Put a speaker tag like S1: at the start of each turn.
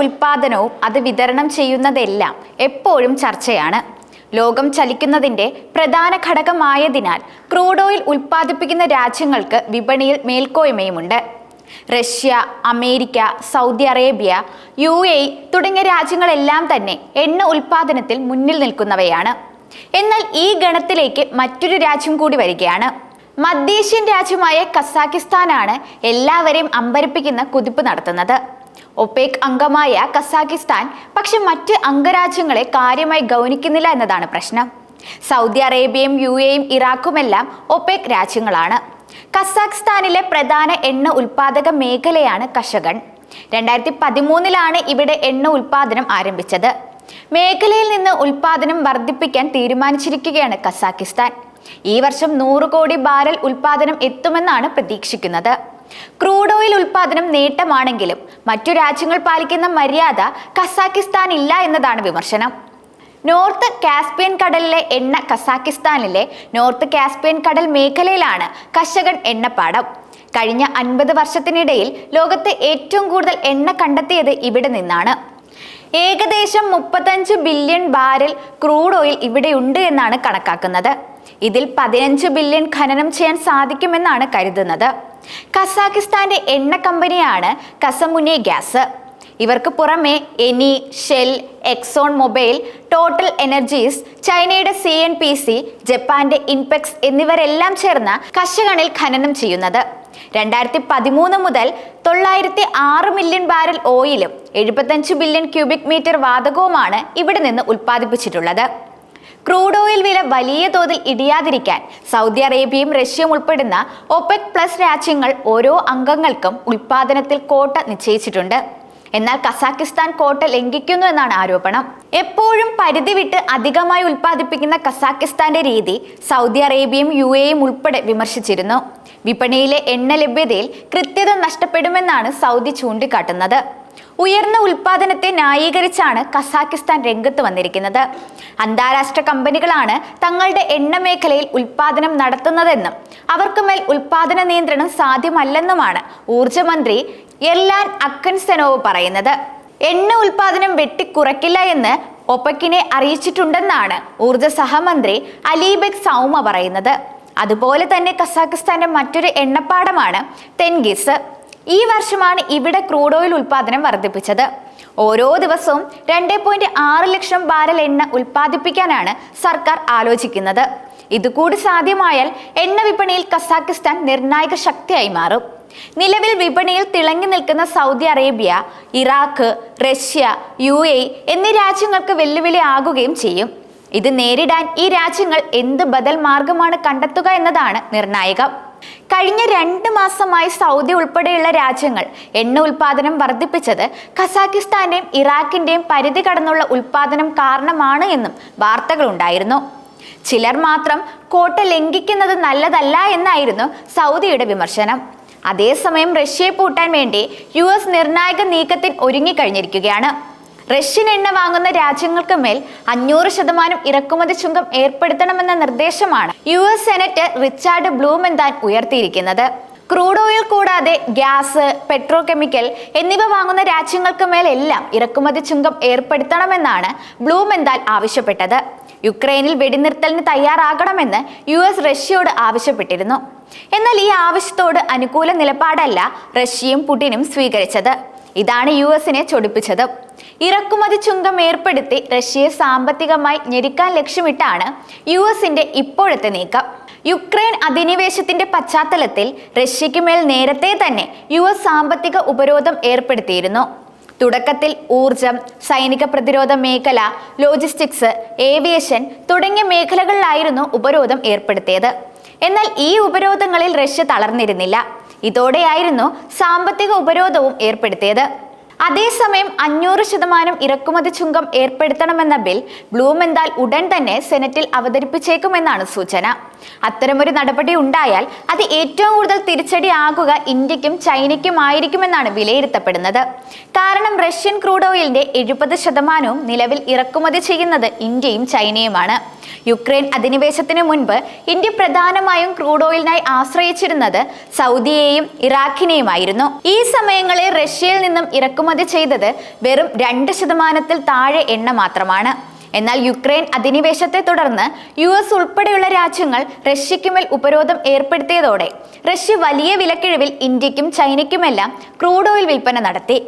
S1: ഉൽപാദനവും അത് വിതരണം ചെയ്യുന്നതെല്ലാം എപ്പോഴും ചർച്ചയാണ്. ലോകം ചലിക്കുന്നതിന്റെ പ്രധാന ഘടകമായതിനാൽ ക്രൂഡ് ഓയിൽ ഉൽപ്പാദിപ്പിക്കുന്ന രാജ്യങ്ങൾക്ക് വിപണിയിൽ മേൽക്കോയ്മയുമുണ്ട്. Russia America Saudi Arabia U A തുടങ്ങിയ രാജ്യങ്ങളെല്ലാം തന്നെ എണ്ണ ഉൽപ്പാദനത്തിൽ മുന്നിൽ നിൽക്കുന്നവയാണ്. എന്നാൽ ഈ ഗണത്തിലേക്ക് മറ്റൊരു രാജ്യം കൂടി വരികയാണ്. മധ്യേഷ്യൻ രാജ്യമായ കസാക്കിസ്ഥാനാണ് എല്ലാവരെയും അമ്പരിപ്പിക്കുന്ന കുതിപ്പ് നടത്തുന്നത്. ഒപേക് അംഗമായ കസാക്കിസ്ഥാൻ പക്ഷെ മറ്റ് അംഗരാജ്യങ്ങളെ കാര്യമായി ഗൗനിക്കുന്നില്ല എന്നതാണ് പ്രശ്നം. സൗദി അറേബ്യയും യു എയും ഇറാഖുമെല്ലാം ഒപേക് രാജ്യങ്ങളാണ്. കസാഖ്സ്ഥാനിലെ പ്രധാന എണ്ണ ഉൽപാദക മേഖലയാണ് കഷഗൺ രണ്ടായിരത്തി പതിമൂന്നിലാണ് ഇവിടെ എണ്ണ ഉൽപാദനം ആരംഭിച്ചത്. മേഖലയിൽ നിന്ന് ഉൽപാദനം വർദ്ധിപ്പിക്കാൻ തീരുമാനിച്ചിരിക്കുകയാണ് കസാഖിസ്ഥാൻ. ഈ വർഷം നൂറ് കോടി ബാരൽ ഉൽപാദനം എത്തുമെന്നാണ് പ്രതീക്ഷിക്കുന്നത്. ക്രൂഡ് ഓയിൽ ഉൽപാദനം നേട്ടമാണെങ്കിലും മറ്റു രാജ്യങ്ങൾ പാലിക്കുന്ന മര്യാദ കസാക്കിസ്ഥാൻ ഇല്ല എന്നതാണ് വിമർശനം. നോർത്ത് കാസ്പിയൻ കടലിലെ എണ്ണ കസാക്കിസ്ഥാനിലെ നോർത്ത് കാസ്പിയൻ കടൽ മേഖലയിലാണ് കർഷകൻ എണ്ണപ്പാടം. കഴിഞ്ഞ അൻപത് വർഷത്തിനിടയിൽ ലോകത്ത് ഏറ്റവും കൂടുതൽ എണ്ണ കണ്ടെത്തിയത് ഇവിടെ നിന്നാണ്. ഏകദേശം മുപ്പത്തഞ്ച് ബില്യൺ ബാരൽ ക്രൂഡ് ഓയിൽ ഇവിടെയുണ്ട് എന്നാണ് കണക്കാക്കുന്നത്. ഇതിൽ പതിനഞ്ച് ബില്യൺ ഖനനം ചെയ്യാൻ സാധിക്കുമെന്നാണ് കരുതുന്നത്. കസാക്കിസ്ഥാന്റെ എണ്ണ കമ്പനിയാണ് കസമുനെ ഗ്യാസ്. ഇവർക്ക് പുറമെ Eni Shell Exxon Mobil Total Energies ചൈനയുടെ സി എൻ പി സി ജപ്പാന്റെ ഇൻപെക്സ് എന്നിവരെല്ലാം ചേർന്ന കശകണിൽ ഖനനം ചെയ്യുന്നത്. രണ്ടായിരത്തി പതിമൂന്ന് മുതൽ തൊള്ളായിരത്തി ആറ് മില്യൺ ബാരൽ ഓയിലും എഴുപത്തഞ്ച് ബില്യൺ ക്യൂബിക് മീറ്റർ വാതകവുമാണ് ഇവിടെ നിന്ന് ഉൽപ്പാദിപ്പിച്ചിട്ടുള്ളത്. ക്രൂഡ് ഓയിൽ വില വലിയ തോതിൽ ഇടിയാതിരിക്കാൻ സൗദി അറേബ്യയും റഷ്യയും ഉൾപ്പെടുന്ന ഒപെക് പ്ലസ് രാജ്യങ്ങൾ ഓരോ അംഗങ്ങൾക്കും ഉൽപാദനത്തിൽ കോട്ട നിശ്ചയിച്ചിട്ടുണ്ട്. എന്നാൽ കസാക്കിസ്ഥാൻ കോട്ട ലംഘിക്കുന്നു എന്നാണ് ആരോപണം. എപ്പോഴും പരിധി വിട്ട് അധികമായി ഉൽപ്പാദിപ്പിക്കുന്ന കസാക്കിസ്ഥാന്റെ രീതി സൗദി അറേബ്യയും യു എയും ഉൾപ്പെടെ വിമർശിച്ചിരുന്നു. വിപണിയിലെ എണ്ണ ലഭ്യതയിൽ കൃത്യത നഷ്ടപ്പെടുമെന്നാണ് സൗദി ചൂണ്ടിക്കാട്ടുന്നത്. ഉയർന്ന ഉൽപാദനത്തെ ന്യായീകരിച്ചാണ് കസാക്കിസ്ഥാൻ രംഗത്ത് വന്നിരിക്കുന്നത്. അന്താരാഷ്ട്ര കമ്പനികളാണ് തങ്ങളുടെ എണ്ണ മേഖലയിൽ ഉൽപാദനം നടത്തുന്നതെന്നും അവർക്ക് മേൽ ഉൽപാദന നിയന്ത്രണം സാധ്യമല്ലെന്നുമാണ് ഊർജമന്ത്രി എർലാൻ അക്കൻസെനോവ് പറയുന്നത്. എണ്ണ ഉൽപാദനം വെട്ടിക്കുറയ്ക്കില്ല എന്ന് ഒപ്പക്കിനെ അറിയിച്ചിട്ടുണ്ടെന്നാണ് ഊർജ സഹമന്ത്രി അലിബെക് സൗമ പറയുന്നത്. അതുപോലെ തന്നെ കസാഖിസ്ഥാന്റെ മറ്റൊരു എണ്ണപ്പാടമാണ് തെൻഗിസ്. ഈ വർഷമാണ് ഇവിടെ ക്രൂഡ് ഓയിൽ ഉൽപാദനം വർദ്ധിപ്പിച്ചത്. ഓരോ ദിവസവും രണ്ട് പോയിന്റ് ആറ് ലക്ഷം ബാരൽ എണ്ണ ഉൽപ്പാദിപ്പിക്കാനാണ് സർക്കാർ ആലോചിക്കുന്നത്. ഇതുകൂടി സാധ്യമായാൽ എണ്ണ വിപണിയിൽ കസാക്കിസ്ഥാൻ നിർണായക ശക്തിയായി മാറും. നിലവിൽ വിപണിയിൽ തിളങ്ങി നിൽക്കുന്ന Saudi Arabia Iraq Russia U A എന്നീ രാജ്യങ്ങൾക്ക് വെല്ലുവിളി ആകുകയും ചെയ്യും. ഇത് നേരിടാൻ ഈ രാജ്യങ്ങൾ എന്ത് ബദൽ മാർഗമാണ് കണ്ടെത്തുക എന്നതാണ് നിർണായകം. കഴിഞ്ഞ രണ്ട് മാസമായി സൗദി ഉൾപ്പെടെയുള്ള രാജ്യങ്ങൾ എണ്ണ ഉൽപാദനം വർദ്ധിപ്പിച്ചത് ഖസാക്കിസ്ഥാന്റെയും ഇറാഖിന്റെയും പരിധി കടന്നുള്ള ഉൽപാദനം കാരണമാണ് എന്നും വാർത്തകളുണ്ടായിരുന്നു ചിലർ മാത്രം കോട്ട ലംഘിക്കുന്നത് നല്ലതല്ല എന്നായിരുന്നു സൗദിയുടെ വിമർശനം. അതേസമയം റഷ്യയെ പൂട്ടാൻ വേണ്ടി യു എസ് നിർണായക നീക്കത്തിൽ ഒരുങ്ങിക്കഴിഞ്ഞിരിക്കുകയാണ്. റഷ്യൻ എണ്ണ വാങ്ങുന്ന രാജ്യങ്ങൾക്ക് മേൽ അഞ്ഞൂറ് ശതമാനം ഇറക്കുമതി ചുങ്കം ഏർപ്പെടുത്തണമെന്ന നിർദ്ദേശമാണ് U S senate Richard Blumenthal ഉയർത്തിയിരിക്കുന്നത്. Crude oil കൂടാതെ ഗ്യാസ് പെട്രോ കെമിക്കൽ എന്നിവ വാങ്ങുന്ന രാജ്യങ്ങൾക്ക് മേലെല്ലാം ഇറക്കുമതി ചുങ്കം ഏർപ്പെടുത്തണമെന്നാണ് ബ്ലൂമെന്താൽ ആവശ്യപ്പെട്ടത്. യുക്രൈനിൽ വെടിനിർത്തലിന് തയ്യാറാകണമെന്ന് യു എസ് റഷ്യയോട് ആവശ്യപ്പെട്ടിരുന്നു. എന്നാൽ ഈ ആവശ്യത്തോട് അനുകൂല നിലപാടല്ല റഷ്യയും പുടിനും സ്വീകരിച്ചത്. ഇതാണ് യു എസിനെ ചൊടിപ്പിച്ചത്. ഇറക്കുമതി ചുങ്കം ഏർപ്പെടുത്തി റഷ്യയെ സാമ്പത്തികമായി ഞെരുക്കാൻ ലക്ഷ്യമിട്ടാണ് യു എസിന്റെ ഇപ്പോഴത്തെ നീക്കം. യുക്രൈൻ അധിനിവേശത്തിന്റെ പശ്ചാത്തലത്തിൽ റഷ്യയ്ക്ക് മേൽ നേരത്തെ തന്നെ യു എസ് സാമ്പത്തിക ഉപരോധം ഏർപ്പെടുത്തിയിരുന്നു. തുടക്കത്തിൽ ഊർജം സൈനിക പ്രതിരോധ മേഖല ലോജിസ്റ്റിക്സ് ഏവിയേഷൻ തുടങ്ങിയ മേഖലകളിലായിരുന്നു ഉപരോധം ഏർപ്പെടുത്തിയത്. എന്നാൽ ഈ ഉപരോധങ്ങളിൽ റഷ്യ തളർന്നിരുന്നില്ല. ഇതോടെയായിരുന്നു സാമ്പത്തിക ഉപരോധവും ഏർപ്പെടുത്തിയത്. അതേസമയം അഞ്ഞൂറ് ശതമാനം ഇറക്കുമതി ചുങ്കം ഏർപ്പെടുത്തണമെന്ന ബിൽ ബ്ലൂമെന്താൽ ഉടൻ തന്നെ സെനറ്റിൽ അവതരിപ്പിച്ചേക്കുമെന്നാണ് സൂചന. അത്തരമൊരു നടപടി ഉണ്ടായാൽ അത് ഏറ്റവും കൂടുതൽ തിരിച്ചടിയാകുക ഇന്ത്യക്കും ചൈനയ്ക്കും ആയിരിക്കുമെന്നാണ് വിലയിരുത്തപ്പെടുന്നത്. കാരണം റഷ്യൻ ക്രൂഡ് ഓയിലിന്റെ എഴുപത് ശതമാനവും നിലവിൽ ഇറക്കുമതി ചെയ്യുന്നത് ഇന്ത്യയും ചൈനയുമാണ്. യുക്രൈൻ അധിനിവേശത്തിന് മുൻപ് ഇന്ത്യ പ്രധാനമായും ക്രൂഡ് ഓയിലിനായി ആശ്രയിച്ചിരുന്നത് സൗദിയെയും ഇറാഖിനെയുമായിരുന്നു. ഈ സമയങ്ങളിൽ റഷ്യയിൽ നിന്നും ഇറക്കുമതി ചെയ്തത് വെറും രണ്ട് ശതമാനത്തിൽ താഴെ എണ്ണ മാത്രമാണ്. എന്നാൽ യുക്രൈൻ അധിനിവേശത്തെ തുടർന്ന് യു എസ് ഉൾപ്പെടെയുള്ള രാജ്യങ്ങൾ റഷ്യയ്ക്കുമേൽ ഉപരോധം ഏർപ്പെടുത്തിയതോടെ റഷ്യ വലിയ വിലക്കിഴിവിൽ ഇന്ത്യക്കും ചൈനയ്ക്കുമെല്ലാം ക്രൂഡ് ഓയിൽ വിൽപ്പന നടത്തി.